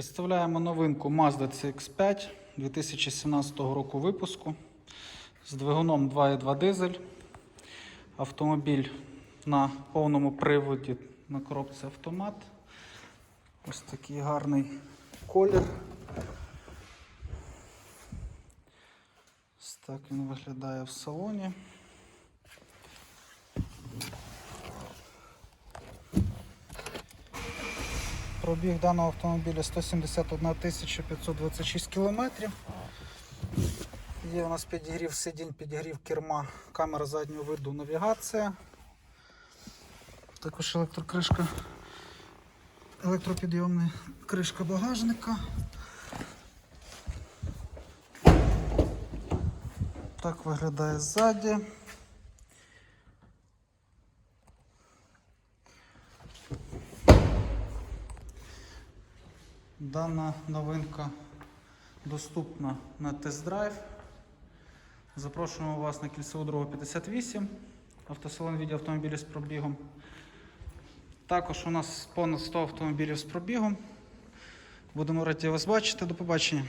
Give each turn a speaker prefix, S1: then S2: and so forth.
S1: Представляємо новинку Mazda CX5 2017 року випуску з двигуном 2.2 дизель. Автомобіль на повному приводі на коробці автомат. Ось такий гарний колір. Ось так він виглядає в салоні. Пробіг даного автомобіля 171 526 кілометрів. Є у нас підігрів сидінь, підігрів керма, камера заднього виду, навігація. Також електрокришка, електропідйомна кришка багажника. Так виглядає ззаді. Дана новинка доступна на тест-драйв. Запрошуємо вас на кільцеву дорогу 58, автосалон від автомобілів з пробігом. Також у нас понад 100 автомобілів з пробігом. Будемо раді вас бачити. До побачення.